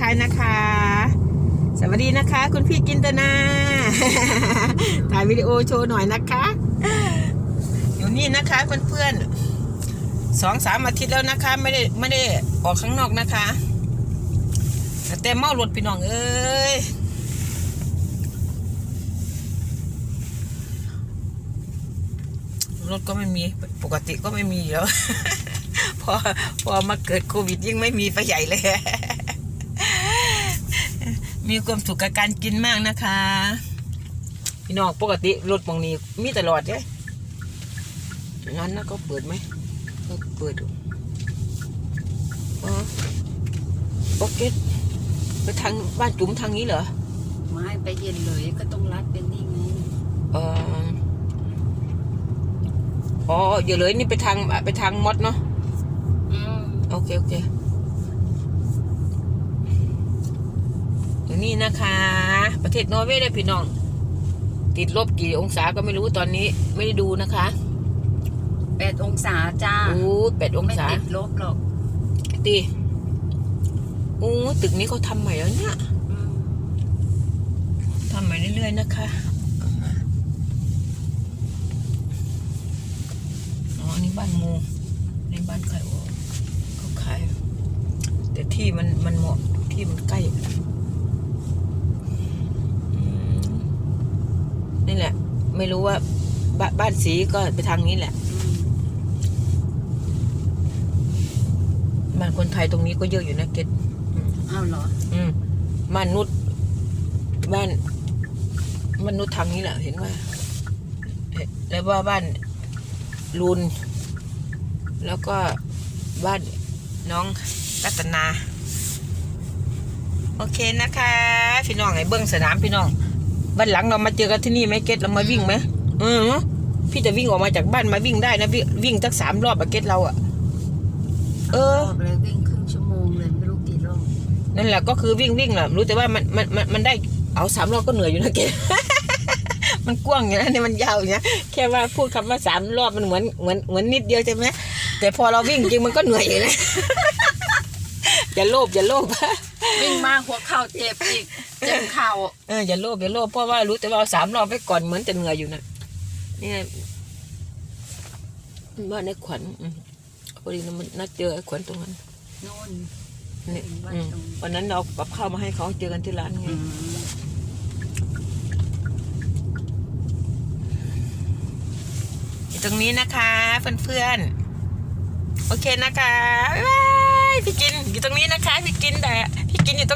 ทายนะคะ สวัสดีนะคะ คุณพี่จินตนาถ่ายวิดีโอโชว์หน่อยนะคะ อยู่นี่นะคะเพื่อนๆสองสามอาทิตย์แล้วนะคะไม่ได้ไม่ได้ออกข้างนอกนะคะ แต่เมารถพี่น้องเอ้ยรถก็ไม่มีปกติก็ไม่มีอยู่แล้ว พอพอมาเกิดโควิดยิ่งไม่มีไปใหญ่เลย มีความสุขกับการกินมากนะคะ พี่น้องปกติรถบางนี้มีตลอดเลยงั้นนะก็เปิดไหมก็เปิดอยู่อ๋อโอเคไปทางบ้านจุ๋มทางนี้เหรอ ไม้ไปเย็นเลยก็ต้องรัดเป็นนี่ไงเอออ๋ออย่าเลยนี่ไปทางไปทางมดเนาะอืมโอเค โอเคอยู่ นี่นะคะ ประเทศนอร์เวย์เลยพี่น้อง ติดลบกี่องศาก็ไม่รู้ตอนนี้ไม่ได้ดูนะคะแปดองศาจ้าโอ้แปดองไม่ศาติดลบหรอกตีโอ้ตึกนี้เขาทำใหม่แล้วเนี่ยอืมทำใหม่เรื่อยๆนะคะเอามาอ๋ออันนี้บ้านมูนี่บ้านใครวะเขาขายแต่ที่มันมันเหมาะที่มันใกล้อืมนี่แหละ ไม่รู้ว่าบานบ้านสีก็ไปทางนี้แหละอืมบ้านคนไทยตรงนี้ก็เยอะอยู่นะเกดอ้าวเหรอ อืมบ้านนุชบ้านบ้านนุชทางนี้แหละเห็นว่าเห็นแล้วว่าบ้านลุน แล้วก็บ้านน้องรัตนา โอเคนะคะ พี่น้องไอ้เบิ้งสนามพี่น้อง บ้านหลังเรามาเจอกันที่นี่ไหมเกตเรามาวิ่งไหมเออพี่จะวิ่งออกมาจากบ้านมาวิ่งได้นะวิ่งวิ่งสักสามรอบอะเกตเราอะเออรอบเลยวิ่งครึ่งชั่วโมงเลยไม่รู้กี่รอบนั่นแหละก็คือวิ่งวิ่งแหละรู้แต่ว่ามันมันมันมันได้เอาสามรอบก็เหนื่อยอยู่นะเกมันกว้างอย่างนั้นนี่มันยาวอย่างนี้ยแค่ว่าพูดคำว่าสามรอบมันเหมือนเหมือนเหมือนนิดเดียวใช่ไหมแต่พอเราวิ่งจริงมันก็เหนื่อยอยู่นะอย่าโลภอย่าโลภ วิ่งมาหัวเข่าเจ็บอีกเจ็บเข่าเอออย่าโลภอย่าโลภเพราะว่ารู้แต่ว่าเอาสามรอบไปก่อนเหมือนจะเหนื่อยอยู่นะนี่ไงบ้านไอ้ขวัญอืมพอดีนะมันนัดเจอไอ้ขวัญตรงนั้นโน่นนี่เห็นว่าอืมตรงวันนั้นเรากับข้าวมาให้เขาเจอกันที่ร้านไงอืมอยู่ตรงนี้นะคะเพื่อนๆ โอเคนะคะ บ๊ายบาย พี่กินอยู่ตรงนี้นะคะ พี่กินแต่พี่กินอยู่ตรง